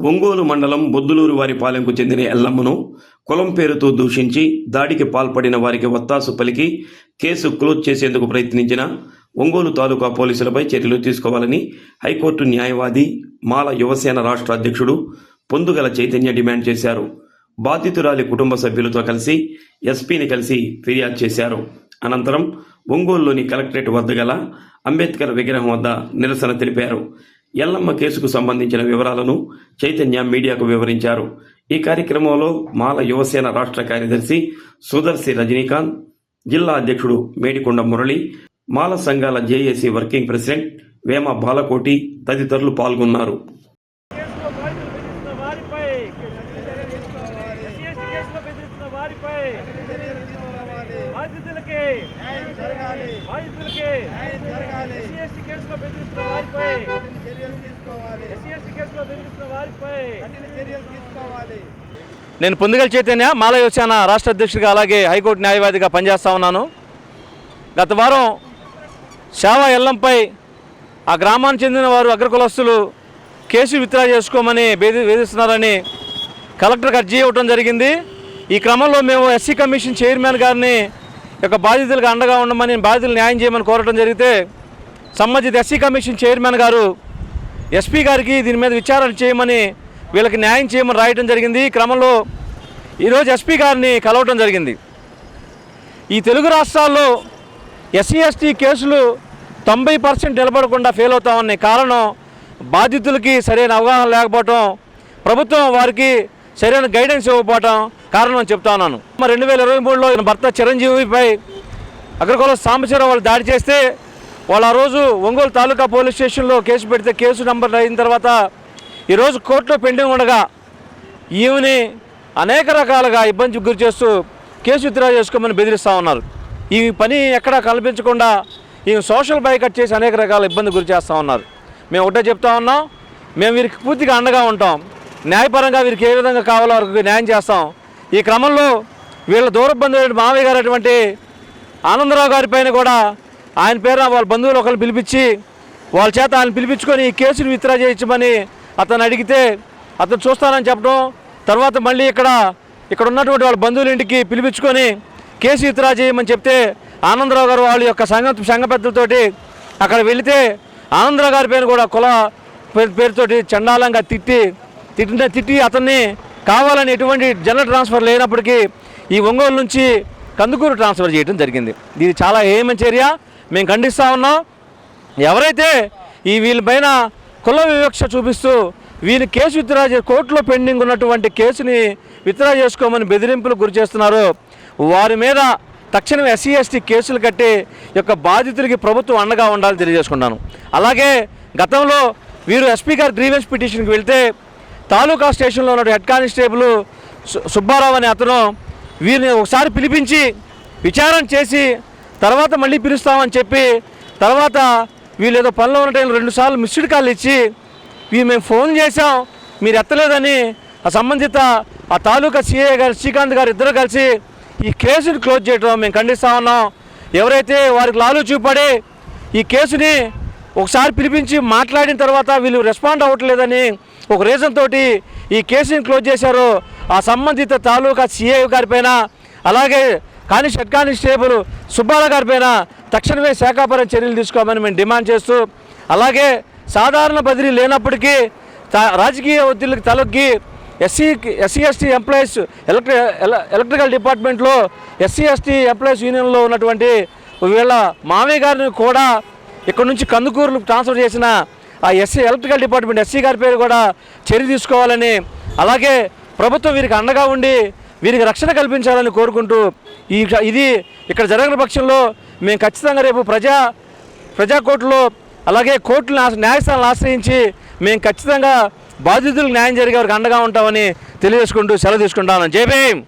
ఒంగోలు మండలం బొద్దులూరు వారి పాలెంకు చెందిన ఎల్లమ్మను కులం పేరుతో దూషించి దాడికి పాల్పడిన వారికి వత్తాసు పలికి కేసు క్లోజ్ చేసేందుకు ప్రయత్నించిన ఒంగోలు తాలూకా పోలీసులపై చర్యలు తీసుకోవాలని హైకోర్టు న్యాయవాది మాల యువసేన రాష్ట్ర అధ్యక్షుడు పొందుగల చైతన్య డిమాండ్ చేశారు. బాధితురాలి కుటుంబ సభ్యులతో కలిసి ఎస్పీని కలిసి ఫిర్యాదు చేశారు. అనంతరం ఒంగోలులోని కలెక్టరేట్ వద్ద గల అంబేద్కర్ విగ్రహం వద్ద నిరసన తెలిపారు. ఎల్లమ్మ కేసుకు సంబంధించిన వివరాలను చైతన్య మీడియాకు వివరించారు. ఈ కార్యక్రమంలో మాల యువసేన రాష్ట్ర కార్యదర్శి సుదర్శి రజనీకాంత్ జిల్లా అధ్యక్షుడు మేడికొండ మురళి మాల సంఘాల JAC working president Vema Balakoti తదితరులు పాల్గొన్నారు కేసులో బాధితులు బెదిరిస్తున్న వారిపై ఎస్సీ కేసులో బెదిరిస్తున్న వారిపై బాధితులకి. బాధితులకి. ఎస్సీ ఎస్టీ కేసులో బెదిరిస్తున్న వారిపై. ఎస్సీ ఎస్టీ కేసులో బెదిరిస్తున్న వారిపై. నేను పొందుగల చైతన్య మాల యువసేన రాష్ట్ర అధ్యక్షుడిగా అలాగే హైకోర్టు న్యాయవాదిగా పనిచేస్తా ఉన్నాను. గత వారం సేవ ఎల్లంపై ఆ గ్రామానికి చెందిన వారు అగ్రకులస్తులు కేసు విత్డ్రా చేసుకోమని వేధి వేధిస్తున్నారని కలెక్టర్కి అర్జీ ఇవ్వడం జరిగింది. ఈ క్రమంలో మేము ఎస్సీ కమిషన్ చైర్మన్ గారిని యొక్క బాధితులకు అండగా ఉండమని బాధితులు న్యాయం చేయమని కోరడం జరిగితే సంబంధిత ఎస్సీ కమిషన్ చైర్మన్ గారు ఎస్పీ గారికి దీని మీద విచారణ చేయమని వీళ్ళకి న్యాయం చేయమని రాయటం జరిగింది. ఈ క్రమంలో ఈరోజు ఎస్పీ గారిని కలవటం జరిగింది. ఈ తెలుగు రాష్ట్రాల్లో ఎస్సీ ఎస్టీ కేసులు తొంభై పర్సెంట్ నిలబడకుండా ఫెయిల్ అవుతామనే కారణం బాధితులకి సరైన అవగాహన లేకపోవటం ప్రభుత్వం వారికి సరైన గైడెన్స్ ఇవ్వకపోవటం కారణం చెప్తాను చెప్తా ఉన్నాను. రెండు వేల ఇరవై మూడులో భర్త చిరంజీవిపై అగ్రకుల సాంబశివరావు వాళ్ళు దాడి చేస్తే వాళ్ళు ఆ రోజు ఒంగోలు తాలూకా పోలీస్ స్టేషన్లో కేసు పెడితే కేసు నంబర్ అయిన తర్వాత ఈరోజు కోర్టులో పెండింగ్ ఉండగా ఈమెని అనేక రకాలుగా ఇబ్బందికి గురి చేస్తూ కేసు విత్డ్రా చేసుకోమని బెదిరిస్తూ ఉన్నారు. ఈ పని ఎక్కడా కల్పించకుండా ఈ సోషల్ బైకట్ చేసి అనేక రకాల ఇబ్బంది గురి చేస్తూ ఉన్నారు. మేము ఒకటే చెప్తా ఉన్నాం మేము వీరికి పూర్తిగా అండగా ఉంటాం. న్యాయపరంగా వీరికి ఏ విధంగా కావాలో వారికి న్యాయం చేస్తాం. ఈ క్రమంలో వీళ్ళ దూర మామయ్య మావయ్య గారు అటువంటి ఆనందరావు గారి పైన కూడా ఆయన పేరున వాళ్ళ బంధువులు ఒకరు పిలిపించి వాళ్ళ చేత ఆయన పిలిపించుకొని ఈ కేసును విత్డ్రా చేయించమని అతను అడిగితే అతను చూస్తానని చెప్పడం తర్వాత మళ్ళీ ఇక్కడ ఇక్కడ ఉన్నటువంటి వాళ్ళ బంధువుల ఇంటికి పిలిపించుకొని కేసు విత్డ్రా చేయమని చెప్తే ఆనందరావు గారు వాళ్ళ యొక్క సంఘ సంఘ పెద్దలతోటి అక్కడ వెళితే ఆనందరావు గారి పేరు కూడా కుల పేరు పేరుతోటి చండాలంగా తిట్టి తిట్టిన తిట్టి అతన్ని కావాలని ఎటువంటి జనరల్ ట్రాన్స్ఫర్ లేనప్పటికీ ఈ ఒంగోలు నుంచి కందుకూరు ట్రాన్స్ఫర్ చేయడం జరిగింది. ఇది చాలా ఏమని చర్య. మేము ఖండిస్తూ ఉన్నాం. ఎవరైతే ఈ వీళ్ళపైన కుల వివక్ష చూపిస్తూ వీని కేసు విత్డ్రా చే కోర్టులో పెండింగ్ ఉన్నటువంటి కేసుని విత్డ్రా చేసుకోమని బెదిరింపులు గురి చేస్తున్నారో. వారి మీద తక్షణం ఎస్సీ ఎస్టీ కేసులు కట్టి యొక్క బాధితులకి ప్రభుత్వం అండగా ఉండాలని తెలియజేసుకుంటాను అలాగే గతంలో వీరు ఎస్పీ గారు గ్రీవెన్స్ పిటిషన్కి వెళ్తే తాలూకా స్టేషన్లో ఉన్న హెడ్ కానిస్టేబుల్ సుబ్బారావు అనే అతను వీరిని ఒకసారి పిలిపించి విచారణ చేసి తర్వాత మళ్ళీ పిలుస్తామని చెప్పి తర్వాత వీళ్ళు ఏదో పనిలో ఉన్న టైంలో రెండుసార్లు మిస్డ్ కాల్ ఇచ్చి వీరు మేము ఫోన్ చేసాం మీరు ఎత్తలేదని ఆ సంబంధిత ఆ తాలూకా సిఏ గారు శ్రీకాంత్ గారు ఇద్దరు కలిసి ఈ కేసుని క్లోజ్ చేయడం మేము ఖండిస్తా ఉన్నాం. ఎవరైతే వారికి లాలు చూపడి ఈ కేసుని ఒకసారి పిలిపించి మాట్లాడిన తర్వాత వీళ్ళు రెస్పాండ్ అవ్వట్లేదని ఒక రీజన్ తోటి ఈ కేసుని క్లోజ్ చేశారు. ఆ సంబంధిత తాలూకా సిఐ గారిపైన అలాగే కాని హెడ్ కానిస్టేబుల్ సుబ్బాల గారిపైన తక్షణమే శాఖాపరం చర్యలు తీసుకోమని మేము డిమాండ్ చేస్తూ అలాగే సాధారణ బదిలీ లేనప్పటికీ రాజకీయ ఒత్తిళ్ళకి తలొగ్గి ఎస్సీ ఎస్సీ ఎస్టీ ఎంప్లాయీస్ ఎలక్ట్రి ఎల- ఎలక్ట్రికల్ డిపార్ట్మెంట్లో ఎస్సీ ఎస్టీ ఎంప్లాయీస్ యూనియన్లో ఉన్నటువంటి వీళ్ళ మామయ్య గారిని కూడా ఇక్కడ నుంచి కందుకూరు ట్రాన్స్ఫర్ చేసిన ఆ ఎస్సీ ఎలక్ట్రికల్ డిపార్ట్మెంట్ ఎస్సీ గారి పేరు కూడా చర్య తీసుకోవాలని అలాగే ప్రభుత్వం వీరికి అండగా ఉండి వీరికి రక్షణ కల్పించాలని కోరుకుంటూ ఈ ఇది ఇక్కడ జరగని పక్షంలో మేము ఖచ్చితంగా రేపు ప్రజా ప్రజా కోర్టులో అలాగే కోర్టులు న్యాయస్థానాలను ఆశ్రయించి మేము ఖచ్చితంగా బాధితులకు న్యాయం జరిగే వారికి అండగా ఉంటామని తెలియజేసుకుంటూ సెలవు తీసుకుంటాను. జై భీమ్!